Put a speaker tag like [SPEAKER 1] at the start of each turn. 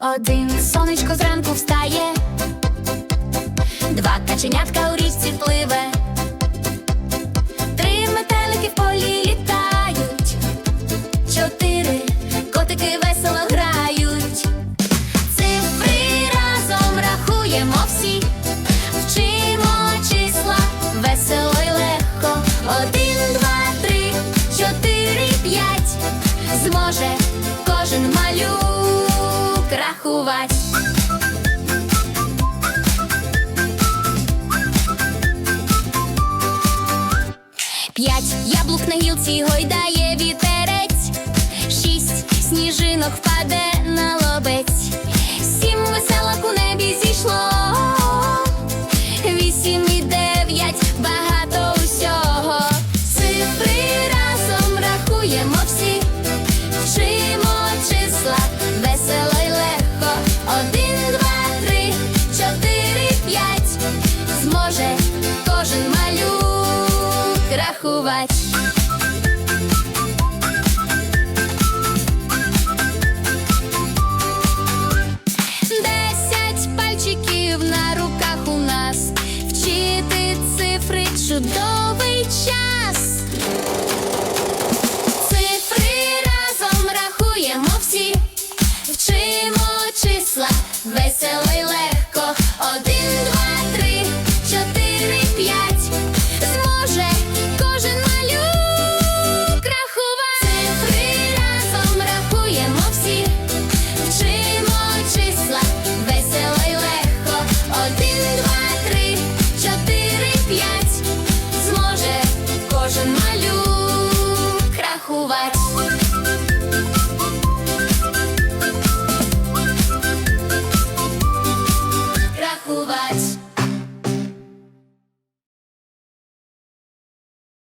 [SPEAKER 1] Один сонечко зранку встає, два каченятка у річці пливе, три метелики в полі літають, чотири котики весело грають. Цифри разом рахуємо всі, вчимо числа весело й легко. Один, два, три, чотири, п'ять. Зможе кожен малюк рахувати. П'ять яблук на гілці гойдає вітерець, шість сніжинок впаде на лобець, сім веселок у небі зійшло, Зможе кожен малюк рахувати. Десять пальчиків на руках у нас вчити цифри чудовий час.